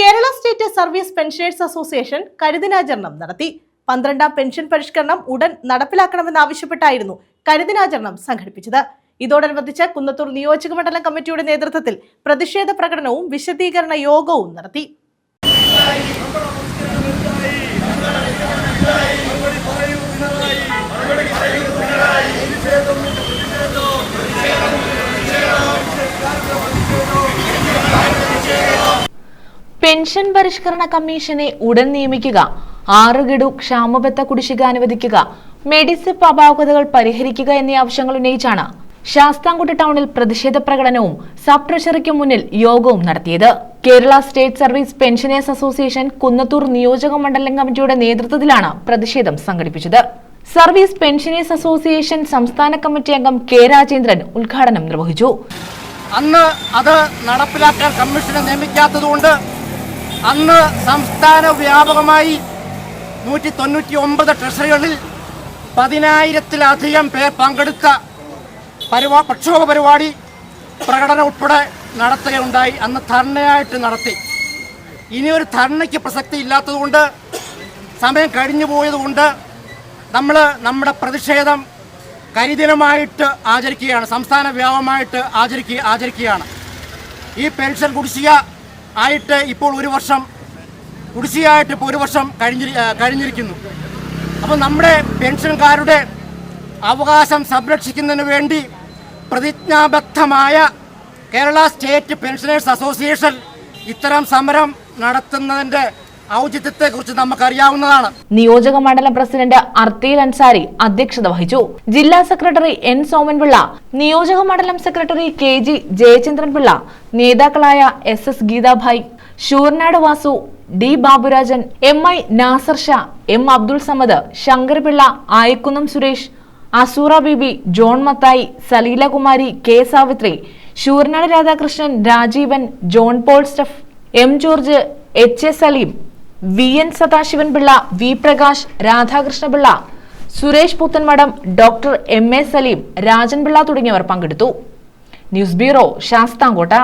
Kerala state service pensioners association കരുതിനാചരണം നടത്തി. പന്ത്രണ്ടാം pension പരിഷ്കരണം ഉടൻ നടപ്പിലാക്കണമെന്നാവശ്യപ്പെട്ടായിരുന്നു കരുതിനാചരണം സംഘടിപ്പിച്ചത്. ഇതോടനുബന്ധിച്ച് കുന്നത്തൂർ നിയോജക മണ്ഡലം കമ്മിറ്റിയുടെ നേതൃത്വത്തിൽ പ്രതിഷേധ പ്രകടനവും വിശദീകരണ യോഗവും നടത്തി. പെൻഷൻ പരിഷ്കരണ കമ്മീഷനെ ഉടൻ നിയമിക്കുക. ആറ് ഗഡു ക്ഷാമബത്ത കുടിശ്ശിക അനുവദിക്കുക. മെഡിസിപ്പ് അപാകതകൾ പരിഹരിക്കുക എന്നീ ആവശ്യങ്ങൾ ഉന്നയിച്ചാണ് ശാസ്താംകുട്ടി ടൗണിൽ പ്രതിഷേധ പ്രകടനവും സബ് ട്രഷറിക്ക് മുന്നിൽ യോഗവും നടത്തിയത്. Kerala state service pensioners association Kunnathur നിയോജക മണ്ഡലം കമ്മിറ്റിയുടെ നേതൃത്വത്തിലാണ് പ്രതിഷേധം സംഘടിപ്പിച്ചത്. സർവീസ് പെൻഷനേഴ്സ് അസോസിയേഷൻ സംസ്ഥാന കമ്മിറ്റി അംഗം കെ രാജേന്ദ്രൻ ഉദ്ഘാടനം നിർവഹിച്ചു. അന്ന് അത് നടപ്പിലാക്കാൻ കമ്മീഷനെ നിയമിക്കാത്തതുകൊണ്ട് അന്ന് സംസ്ഥാന വ്യാപകമായി നൂറ്റി തൊണ്ണൂറ്റി ഒമ്പത് ട്രഷറികളിൽ പതിനായിരത്തിലധികം പേർ പങ്കെടുത്ത പരിപാ പ്രക്ഷോഭ പരിപാടി പ്രകടനം ഉൾപ്പെടെ നടത്തുകയുണ്ടായി. അന്ന് ധർണയായിട്ട് നടത്തി. ഇനി ഒരു ധർണയ്ക്ക് പ്രസക്തി ഇല്ലാത്തതുകൊണ്ട് സമയം കഴിഞ്ഞു പോയതുകൊണ്ട് നമ്മൾ നമ്മുടെ പ്രതിഷേധം കരിദിനമായിട്ട് ആചരിക്കുകയാണ്. സംസ്ഥാന വ്യാപകമായിട്ട് ആചരിക്കുക ആചരിക്കുകയാണ്. ഈ പെൻഷൻ കുടിശ്ശിക ആയിട്ട് ഇപ്പോൾ ഒരു വർഷം കുടിശ്ശികയായിട്ട് ഇപ്പോൾ ഒരു വർഷം കഴിഞ്ഞി കഴിഞ്ഞിരിക്കുന്നു. അപ്പോൾ നമ്മുടെ പെൻഷൻകാരുടെ അവകാശം സംരക്ഷിക്കുന്നതിന് വേണ്ടി പ്രതിജ്ഞാബദ്ധമായ കേരള സ്റ്റേറ്റ് പെൻഷനേഴ്സ് അസോസിയേഷൻ ഇത്തരം സമരം നടത്തുന്നതിന്റെ ഔചിത്യത്തെക്കുറിച്ച് നമുക്കറിയാവുന്നതാണ്. നിയോജക മണ്ഡലം പ്രസിഡന്റ് അർത്തീൽ അൻസാരി അധ്യക്ഷത വഹിച്ചു. ജില്ലാ സെക്രട്ടറി എൻ സോമൻപിള്ള നിയോജക മണ്ഡലം സെക്രട്ടറി കെ ജി ജയചന്ദ്രൻപിള്ള നേതാക്കളായ S S Geethabhai Sooranad Vasu D Baburajan M I Nasar Shah M Abdul Samad Shankar Pillai Ayakkunnam Suresh Asura Bibi John Mathai Saleelakumari K Savithri Sooranad Radhakrishnan Rajeevan John Paul stuff M George H A Saleem V N Sadasivan Pillai V Prakash Radhakrishna Pillai Suresh Puthenmadom doctor M A Saleem Rajan Pillai തുടങ്ങിയവർ പങ്കെടുത്തു. News bureau Sasthamkotta.